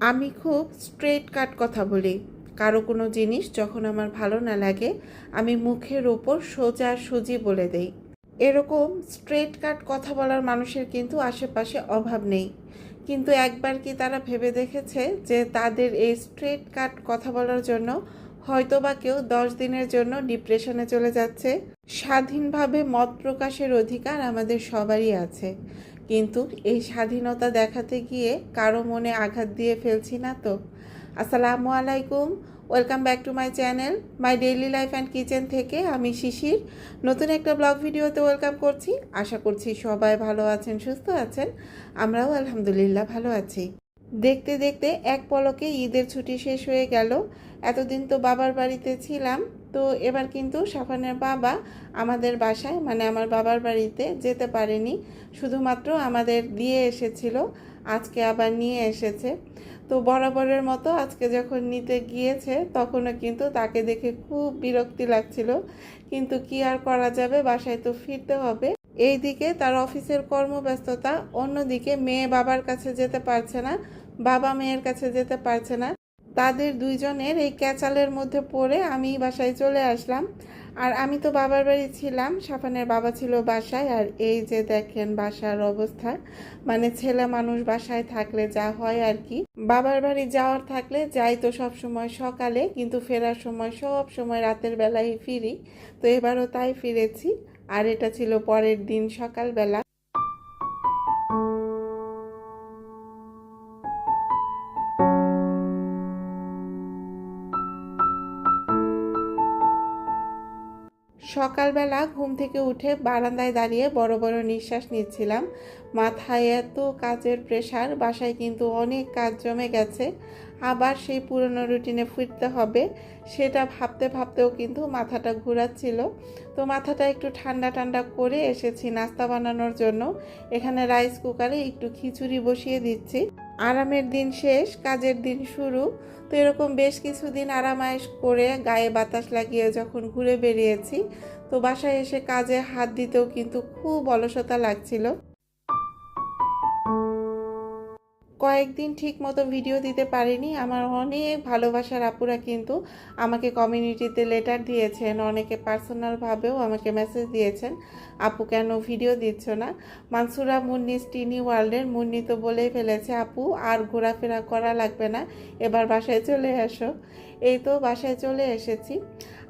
আমি খুব স্ট্রেট কাট কথা বলি। কারও কোনো জিনিস যখন আমার ভালো না লাগে, আমি মুখের ওপর সোজা সুজি বলে দেই। এরকম স্ট্রেট কাট কথা বলার মানুষের কিন্তু আশেপাশে অভাব নেই। কিন্তু একবার কি তারা ভেবে দেখেছে যে তাদের এই স্ট্রেট কাট কথা বলার জন্য হয়তো বা কেউ দশ দিনের জন্য ডিপ্রেশনে চলে যাচ্ছে? স্বাধীনভাবে মত প্রকাশের অধিকার আমাদের সবারই আছে। কিন্তু এই স্বাধীনতা দেখাতে গিয়ে কারও মনে আঘাত দিয়ে ফেলছি না তো। আসসালামু আলাইকুম, welcome back to my channel, my daily life and kitchen থেকে আমি শিশির। নতুন একটা ব্লগ ভিডিওতে ওয়েলকাম করছি। আশা করছি সবাই ভালো আছেন, সুস্থ আছেন। আমরাও আলহামদুলিল্লাহ ভালো আছি। দেখতে দেখতে এক পলকে ঈদের ছুটি শেষ হয়ে গেল। এতদিন তো বাবার বাড়িতে ছিলাম তো এবার কিন্তু সাফানের বাবা আমাদের বাসায় মানে আমার বাবার বাড়িতে যেতে পারেনি। শুধুমাত্র আমাদের দিয়ে এসেছিল, আজকে আবার নিয়ে এসেছে। তো বরাবরের মতো আজকে যখন নিতে গিয়েছে, তখনও কিন্তু তাকে দেখে খুব বিরক্তি লাগছিল। কিন্তু কি আর করা যাবে, বাসায় তো ফিরতে হবে। এই দিকে তার অফিসের কর্মব্যস্ততা, অন্যদিকে মেয়ে বাবার কাছে যেতে পারছে না, বাবা মেয়ের কাছে যেতে পারছে না। তাদের দুইজনের এই ক্যাচালের মধ্যে পড়ে আমি বাসায় চলে আসলাম। আর আমি তো বাবার বাড়ি ছিলাম, সাফানের বাবা ছিল বাসায়। আর এই যে দেখেন বাসার অবস্থা মানে ছেলে মানুষ বাসায় থাকলে যা হয় আর কি। বাবার বাড়ি যাওয়ার থাকলে যাই তো সব সময় সকালে, কিন্তু ফেরার সময় সব সময় রাতের বেলায় ফিরি। তো এবারও তাই ফিরেছি। আর এটা ছিল পরের দিন সকালবেলা। সকালবেলা ঘুম থেকে উঠে বারান্দায় দাঁড়িয়ে বড় বড় নিঃশ্বাস নিচ্ছিলাম। মাথায় এত কাজের প্রেশার বাসায় কিন্তু অনেক কাজ জমে গেছে। আবার সেই পুরনো রুটিনে ফিরতে হবে, সেটা ভাবতে ভাবতেও কিন্তু মাথাটা ঘোরাচ্ছিল। তো মাথাটা একটু ঠান্ডা ঠান্ডা করে এসেছি নাস্তা বানানোর জন্য। এখানে রাইস কুকারে একটু খিচুড়ি বসিয়ে দিচ্ছি। আরামের দিন শেষ, কাজের দিন শুরু। তো এরকম বেশ কিছুদিন আরামায়েশ করে গায়ে বাতাস লাগিয়ে যখন ঘুরে বেরিয়েছি তো বাসায় এসে কাজে হাত দিতেও কিন্তু খুব অলসতা লাগছিল। কয়েকদিন ঠিক মতো ভিডিও দিতে পারিনি। আমার অনেক ভালোবাসার আপুরা কিন্তু আমাকে কমিউনিটিতে লেটার দিয়েছেন, অনেকে পার্সোনালভাবেও আমাকে মেসেজ দিয়েছেন, আপু কেন ভিডিও দিচ্ছ না? মানসুরা মুন্নিস টিনি ওয়ার্ল্ডের, মুন্নি তো বলেই ফেলেছে, আপু, আর ঘোরাফেরা করা লাগবে না, এবার বাসায় চলে আসো এই তো বাসায় চলে এসেছি।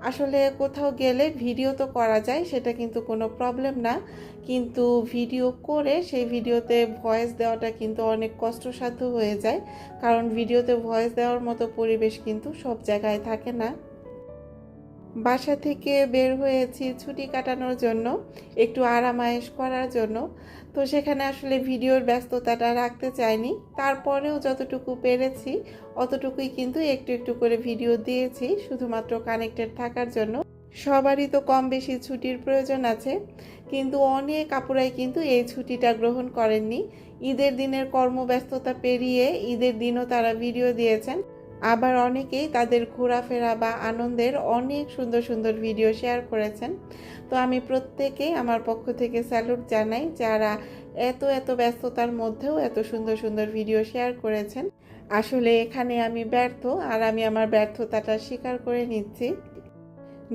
আসলে কোথাও গেলে ভিডিও তো করা যায়, সেটা কিন্তু কোনো প্রবলেম না। কিন্তু ভিডিও করে সেই ভিডিওতে ভয়েস দেওয়াটা কিন্তু অনেক কষ্টসাধ্য হয়ে যায়। কারণ ভিডিওতে ভয়েস দেওয়ার মতো পরিবেশ কিন্তু সব জায়গায় থাকে না। বাসা থেকে বের হয়েছি ছুটি কাটানোর জন্য, একটু আরামায়েশ করার জন্য। তো সেখানে আসলে ভিডিওর ব্যস্ততাটা রাখতে চাইনি। তারপরেও যতটুকু পেরেছি, অতটুকুই কিন্তু একটু একটু করে ভিডিও দিয়েছি, শুধুমাত্র কানেক্টেড থাকার জন্য। সবারই তো কম বেশি ছুটির প্রয়োজন আছে, কিন্তু অনেক কাপুরাই কিন্তু এই ছুটিটা গ্রহণ করেননি। ঈদের দিনের কর্মব্যস্ততা পেরিয়ে ঈদের দিনও তারা ভিডিও দিয়েছেন। আবার অনেকেই তাদের ঘোরাফেরা বা আনন্দের অনেক সুন্দর সুন্দর ভিডিও শেয়ার করেছেন। তো আমি প্রত্যেকেই আমার পক্ষ থেকে স্যালুট জানাই যারা এত এত ব্যস্ততার মধ্যেও এত সুন্দর সুন্দর ভিডিও শেয়ার করেছেন। আসলে এখানে আমি ব্যর্থ আর আমি আমার ব্যর্থতাটা স্বীকার করে নিচ্ছি।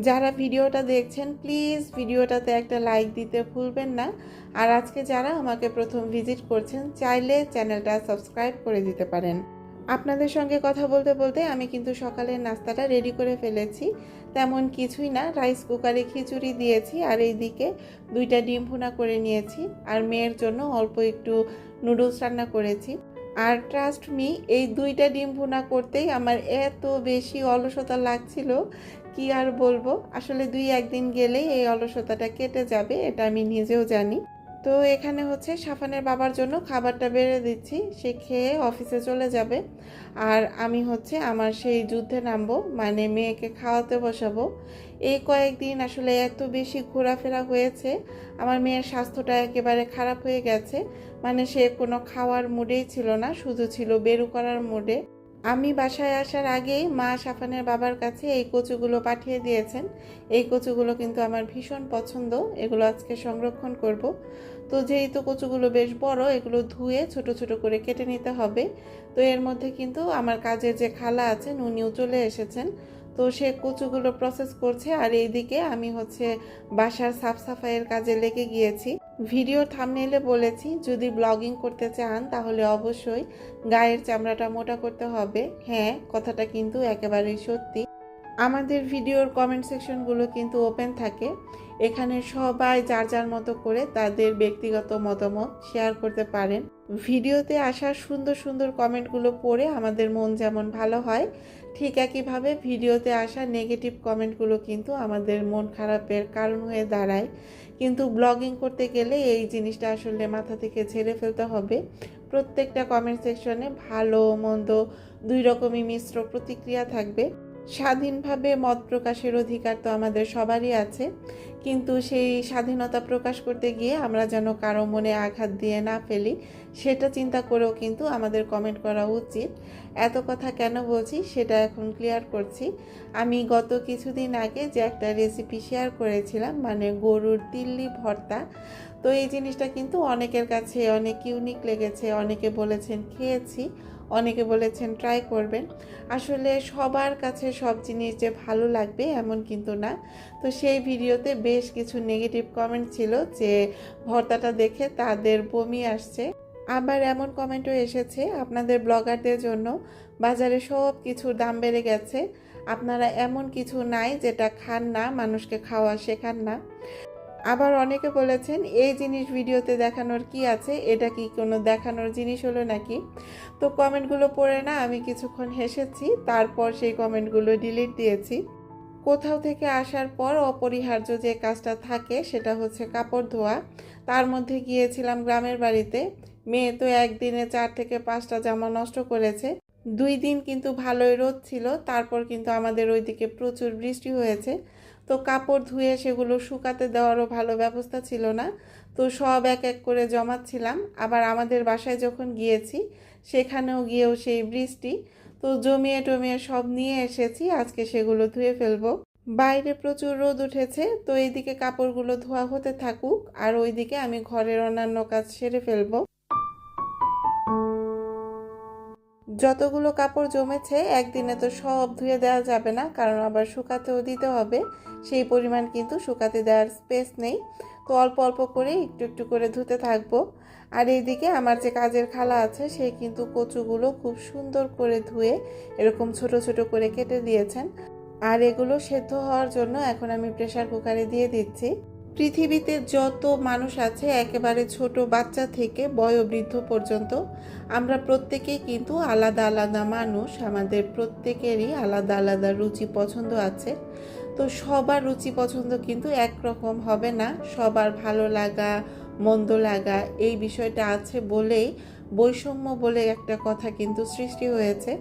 যারা ভিডিওটা দেখছেন, প্লিজ ভিডিওটাতে একটা লাইক দিতে ভুলবেন না। আর আজকে যারা আমাকে প্রথম ভিজিট করছেন, চাইলে চ্যানেলটা সাবস্ক্রাইব করে দিতে পারেন। আপনাদের সঙ্গে কথা বলতে বলতে আমি কিন্তু সকালের নাস্তাটা রেডি করে ফেলেছি। তেমন কিছুই না রাইস কুকারে খিচুড়ি দিয়েছি আর এইদিকে দুইটা ডিম ভুনা করে নিয়েছি আর মেয়ের জন্য অল্প একটু নুডলস রান্না করেছি। আর ট্রাস্ট মি এই দুইটা ডিম ভুনা করতেই আমার এত বেশি অলসতা লাগছিল, কি আর বলব? আসলে দুই একদিন গেলেই এই অলসতাটা কেটে যাবে, এটা আমি নিজেও জানি। তো এখানে হচ্ছে সাফানের বাবার জন্য খাবারটা বেড়ে দিচ্ছি। সে খেয়ে অফিসে চলে যাবে। আর আমি হচ্ছে আমার সেই যুদ্ধে নামবো মানে মেয়েকে খাওয়াতে বসাবো। এই কয়েকদিন আসলে এত বেশি ঘোরাফেরা হয়েছে। আমার মেয়ের স্বাস্থ্যটা একেবারে খারাপ হয়ে গেছে। মানে সে কোনো খাওয়ার মুডেই ছিল না, শুধু ছিল বেরু করার মুডে আমি বাসায় আসার আগেই মা সাফানের বাবার কাছে এই কচুগুলো পাঠিয়ে দিয়েছেন। এই কচুগুলো কিন্তু আমার ভীষণ পছন্দ। এগুলো আজকে সংরক্ষণ করব। তো যেহেতু কচুগুলো বেশ বড়, এগুলো ধুয়ে ছোট ছোট করে কেটে নিতে হবে। তো এর মধ্যে কিন্তু আমার কাজের যে খালা আছেন, উনিও চলে এসেছেন। তো সে কচুগুলো প্রসেস করছে। আর এইদিকে আমি হচ্ছে বাসার সাফ সাফাইয়ের কাজে লেগে গিয়েছি। ভিডিও থামনেলে বলেছি, যদি ব্লগিং করতে চান, তাহলে অবশ্যই গায়ের চামড়াটা মোটা করতে হবে। হ্যাঁ কথাটা কিন্তু একেবারেই সত্যি। আমাদের ভিডিওর কমেন্ট সেকশনগুলো কিন্তু ওপেন থাকে। এখানে সবাই যার যার মতো করে তাদের ব্যক্তিগত মতামত শেয়ার করতে পারেন। ভিডিওতে আসা সুন্দর সুন্দর কমেন্টগুলো পড়ে আমাদের মন যেমন ভালো হয় ঠিক একইভাবে ভিডিওতে আসা নেগেটিভ কমেন্টগুলো কিন্তু আমাদের মন খারাপের কারণ হয়ে দাঁড়ায়। কিন্তু ব্লগিং করতে গেলে এই জিনিসটা আসলে মাথা থেকে ছেড়ে ফেলতে হবে। প্রত্যেকটা কমেন্ট সেকশনে ভালো, মন্দ, দুই রকমই মিশ্র প্রতিক্রিয়া থাকবে। স্বাধীনভাবে মত প্রকাশের অধিকার তো আমাদের সবারই আছে, কিন্তু সেই স্বাধীনতা প্রকাশ করতে গিয়ে আমরা যেন কারও মনে আঘাত দিয়ে না ফেলি, সেটা চিন্তা করেও কিন্তু আমাদের কমেন্ট করা উচিত। এত কথা কেন বলছি সেটা এখন ক্লিয়ার করছি। আমি গত কিছুদিন আগে যে একটা রেসিপি শেয়ার করেছিলাম মানে গরুর তিল্লি ভর্তা, তো এই জিনিসটা কিন্তু অনেকের কাছে অনেক ইউনিক লেগেছে, অনেকে বলেছেন খেয়েছি। অনেকে বলেছেন ট্রাই করবেন। আসলে সবার কাছে সব জিনিস যে ভালো লাগবে এমন কিন্তু না। তো সেই ভিডিওতে বেশ কিছু নেগেটিভ কমেন্ট ছিল যে ভর্তাটা দেখে তাদের বমি আসছে। আবার এমন কমেন্টও এসেছে আপনাদের ব্লগারদের জন্য, বাজারে সব কিছুর দাম বেড়ে গেছে। আপনারা এমন কিছু নাই যেটা খান না, মানুষকে খাওয়া শেখান না। আবার অনেকে বলেছেন, এই জিনিস ভিডিওতে দেখানোর কি আছে? এটা কি কোনো দেখানোর জিনিস হলো নাকি? তো কমেন্টগুলো পড়ে না, আমি কিছুক্ষণ হেসেছি, তারপর সেই কমেন্টগুলো ডিলিট দিয়েছি। কোথাও থেকে আসার পর অপরিহার্য যে কাজটা থাকে, সেটা হচ্ছে কাপড় ধোয়া। তার মধ্যে গিয়েছিলাম গ্রামের বাড়িতে। মেয়ে তো একদিনে চার থেকে পাঁচটা জামা নষ্ট করেছে। দুই দিন কিন্তু ভালোই রোদ ছিল, তারপর কিন্তু আমাদের ওইদিকে প্রচুর বৃষ্টি হয়েছে। তো কাপড় ধুয়ে সেগুলো শুকাতে দেওয়ারও ভালো ব্যবস্থা ছিল না। তো সব এক এক করে জমাচ্ছিলাম। আবার আমাদের বাসায় যখন গিয়েছি, সেখানেও গিয়েও সেই বৃষ্টি। তো জমিয়ে টমিয়ে সব নিয়ে এসেছি, আজকে সেগুলো ধুয়ে ফেলব। বাইরে প্রচুর রোদ উঠেছে, তো এইদিকে কাপড়গুলো ধোয়া হতে থাকুক, আর ওইদিকে আমি ঘরের অন্যান্য কাজ সেরে ফেলব। যতগুলো কাপড় জমেছে, একদিনে তো সব ধুয়ে দেওয়া যাবে না, কারণ আবার শুকাতেও দিতে হবে। সেই পরিমাণ কিন্তু শুকাতে দেওয়ার স্পেস নেই। তো অল্প অল্প করে একটু একটু করে ধুতে থাকব। আর এইদিকে আমার যে কাজের খালা আছে, সে কিন্তু কচুগুলো খুব সুন্দর করে ধুয়ে এরকম ছোট ছোট করে কেটে দিয়েছেন। আর এগুলো সেদ্ধ হওয়ার জন্য এখন আমি প্রেসার কুকারে দিয়ে দিচ্ছি। পৃথিবীতে যত মানুষ আছে, একেবারে ছোট বাচ্চা থেকে বয়োবৃদ্ধ পর্যন্ত, আমরা প্রত্যেকেই কিন্তু আলাদা আলাদা মানুষ, আমাদের প্রত্যেকেরই আলাদা আলাদা রুচি পছন্দ আছে। তো সবার রুচি পছন্দ কিন্তু একরকম হবে না। সবার ভালো লাগা, মন্দ লাগা, এই বিষয়টা আছে বলেই, বৈষম্য বলে একটা কথা কিন্তু সৃষ্টি হয়েছে।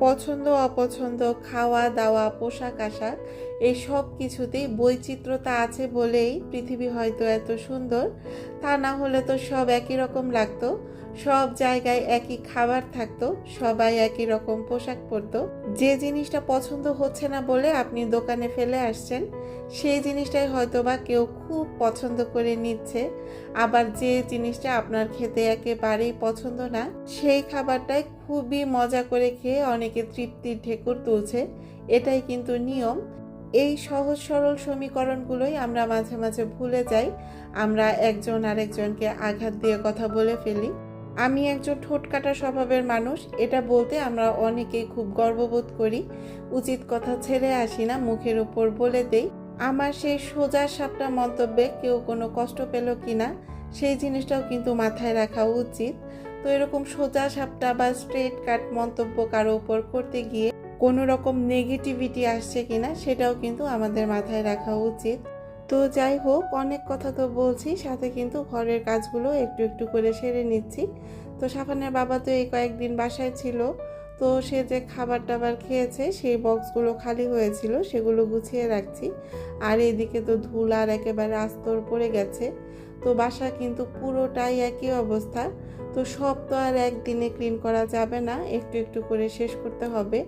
পছন্দ, অপছন্দ, খাওয়া দাওয়া, পোশাক আশাক এই সব কিছুতেই বৈচিত্র্যতা আছে বলেই পৃথিবী হয়তো এত সুন্দর। তা না হলে তো সব একই রকম লাগতো। সব জায়গায় একই খাবার থাকতো, সবাই একই রকম পোশাক পরতো। যে জিনিসটা পছন্দ হচ্ছে না বলে আপনি দোকানে ফেলে আসছেন, সেই জিনিসটাই হয়তো বা কেউ খুব পছন্দ করে নিচ্ছে। আবার যে জিনিসটা আপনার খেতে একেবারেই পছন্দ না, সেই খাবারটাই খুবই মজা করে খেয়ে অনেকে তৃপ্তির ঢেকুর তুলছে। এটাই কিন্তু নিয়ম। এই সহজ সরল সমীকরণগুলোই আমরা মাঝে মাঝে ভুলে যাই। আমরা একজন আরেকজনকে আঘাত দিয়ে কথা বলে ফেলি। আমি একজন ঠোঁটকাটা স্বভাবের মানুষ, এটা বলতে আমরা অনেকেই খুব গর্ববোধ করি। উচিত কথা ছেড়ে আসি না, মুখের উপর বলে দেই। আমার সেই সোজা সাপটা মন্তব্যে কেউ কোনো কষ্ট পেল কি না, সেই জিনিসটাও কিন্তু মাথায় রাখা উচিত। তো এরকম সোজা সাপটা বা স্ট্রেট কাট মন্তব্য কারও উপর করতে গিয়ে কোনো রকম নেগেটিভিটি আসছে কিনা সেটাও কিন্তু আমাদের মাথায় রাখা উচিত। তো যাই হোক, অনেক কথা তো বলছি, সাথে কিন্তু ঘরের কাজগুলো একটু একটু করে সেরে নিচ্ছি। তো সাফানের বাবা তো এই কয়েকদিন বাসায় ছিল, তো সে যে খাবার টাবার খেয়েছে, সেই বক্সগুলো খালি হয়েছিল, সেগুলো গুছিয়ে রাখছি। আর এদিকে তো ধুলার একেবারে আস্তর পড়ে গেছে, তো বাসা কিন্তু পুরোটাই একই অবস্থা। তো সব তো আর একদিনে ক্লিন করা যাবে না, একটু একটু করে শেষ করতে হবে।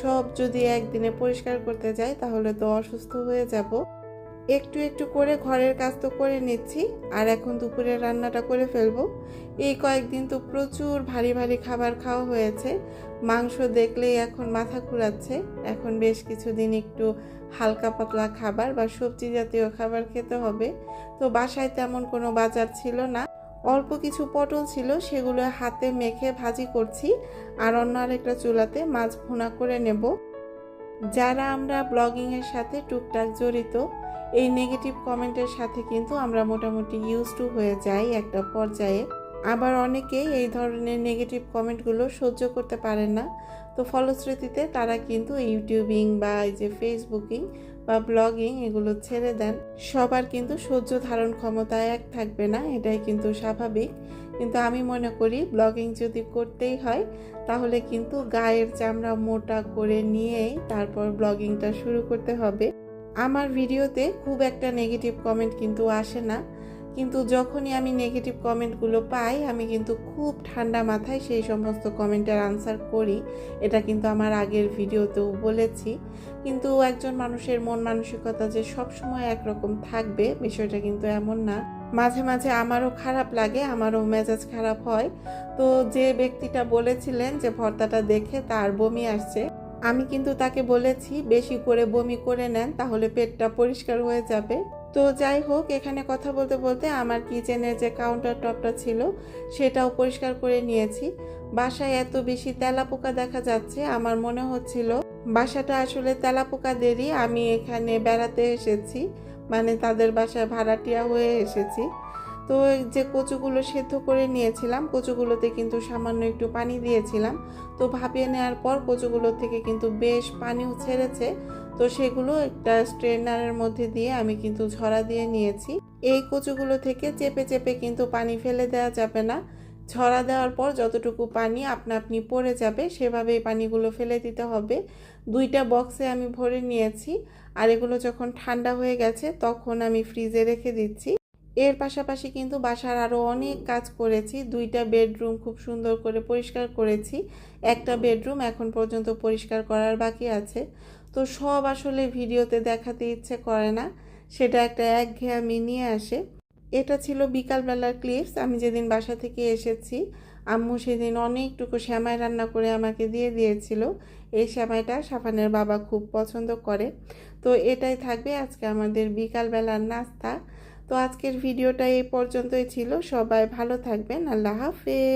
সব যদি একদিনে পরিষ্কার করতে যাই, তাহলে তো অসুস্থ হয়ে যাব। একটু একটু করে ঘরের কাজ তো করে নিচ্ছি, আর এখন দুপুরের রান্নাটা করে ফেলব। এই কয়েকদিন তো প্রচুর ভারী ভারী খাবার খাওয়া হয়েছে। মাংস দেখলেই এখন মাথা ঘুরাচ্ছে। এখন বেশ কিছুদিন একটু হালকা পাতলা খাবার বা সবজি জাতীয় খাবার খেতে হবে। তো বাসায় তেমন কোনো বাজার ছিল না। অল্প কিছু পটল ছিল, সেগুলো হাতে মেখে ভাজি করছি আর অন্য আরেকটা চুলাতে মাছ ভুনা করে নেব। যারা আমরা ব্লগিংয়ের সাথে টুকটাক জড়িত, এই নেগেটিভ কমেন্টের সাথে কিন্তু আমরা মোটামুটি ইউজ টু হয়ে যাই একটা পর্যায়ে। আবার অনেকেই এই ধরনের নেগেটিভ কমেন্টগুলো সহ্য করতে পারেন না। তো ফলশ্রুতিতে তারা কিন্তু ইউটিউবিং বা এই যে ফেসবুকিং বা ব্লগিং এগুলো ছেড়ে দেন, সবার কিন্তু সহ্য ধারণ ক্ষমতা এক থাকবে না, এটাই কিন্তু স্বাভাবিক। কিন্তু আমি মনে করি ব্লগিং যদি করতেই হয়, তাহলে কিন্তু গায়ের চামড়া মোটা করে নিয়েই তারপর ব্লগিংটা শুরু করতে হবে। আমার ভিডিওতে খুব একটা নেগেটিভ কমেন্ট কিন্তু আসে না। কিন্তু যখনই আমি নেগেটিভ কমেন্টগুলো পাই, আমি কিন্তু খুব ঠান্ডা মাথায় সেই সমস্ত কমেন্টের আনসার করি। এটা কিন্তু আমার আগের ভিডিওতেও বলেছি। কিন্তু একজন মানুষের মন মানসিকতা যে সবসময় একরকম থাকবে, বিষয়টা কিন্তু এমন না। মাঝে মাঝে আমারও খারাপ লাগে, আমারও মেজাজ খারাপ হয়। তো যে ব্যক্তিটা বলেছিলেন যে ভর্তাটা দেখে তার বমি আসছে, আমি কিন্তু তাকে বলেছি, বেশি করে বমি করে নেন, তাহলে পেটটা পরিষ্কার হয়ে যাবে। তো যাই হোক, এখানে কথা বলতে বলতে আমার কিচেনের যে কাউন্টার টপটা ছিল, সেটাও পরিষ্কার করে নিয়েছি। বাসায় এত বেশি তেলাপোকা দেখা যাচ্ছে, আমার মনে হচ্ছিল বাসাটা আসলে তেলাপোকাদেরই আমি এখানে বেড়াতে এসেছি মানে তাদের বাসায় ভাড়াটিয়া হয়ে এসেছি। তো যে কচুগুলো সেদ্ধ করে নিয়েছিলাম, কচুগুলোতে কিন্তু সামান্য একটু পানি দিয়েছিলাম। তো ভাপিয়ে নেওয়ার পর কচুগুলো থেকে কিন্তু বেশ পানিও ছেড়েছে। তো সেগুলো একটা স্ট্রেনারের মধ্যে দিয়ে আমি কিন্তু ঝরা দিয়ে নিয়েছি। এই কচুগুলো থেকে চেপে চেপে কিন্তু পানি ফেলে দেওয়া যাবে না। ছড়া দেওয়ার পর যতটুকু পানি আপনা আপনি পড়ে যাবে, সেভাবেই পানিগুলো ফেলে দিতে হবে। দুইটা বক্সে আমি ভরে নিয়েছি আর এগুলো যখন ঠান্ডা হয়ে গেছে তখন আমি ফ্রিজে রেখে দিচ্ছি। এর পাশাপাশি কিন্তু বাসার আরও অনেক কাজ করেছি। দুইটা বেডরুম খুব সুন্দর করে পরিষ্কার করেছি। একটা বেডরুম এখন পর্যন্ত পরিষ্কার করার বাকি আছে। তো সব আসলে ভিডিওতে দেখাতে ইচ্ছে করে না। সেটা একটা একঘেয়েমি নিয়ে আসে। এটা ছিল বিকালবেলার ক্লিপস আমি যেদিন বাসা থেকে এসেছি, আম্মু সেদিন অনেকটুকু শ্যামাই রান্না করে আমাকে দিয়ে দিয়েছিল। এই শ্যামাইটা সাফানের বাবা খুব পছন্দ করে। তো এটাই থাকবে আজকে আমাদের বিকালবেলার নাস্তা। তো আজকের ভিডিওটা এই পর্যন্তই ছিল। সবাই ভালো থাকবেন। আল্লাহ হাফেজ।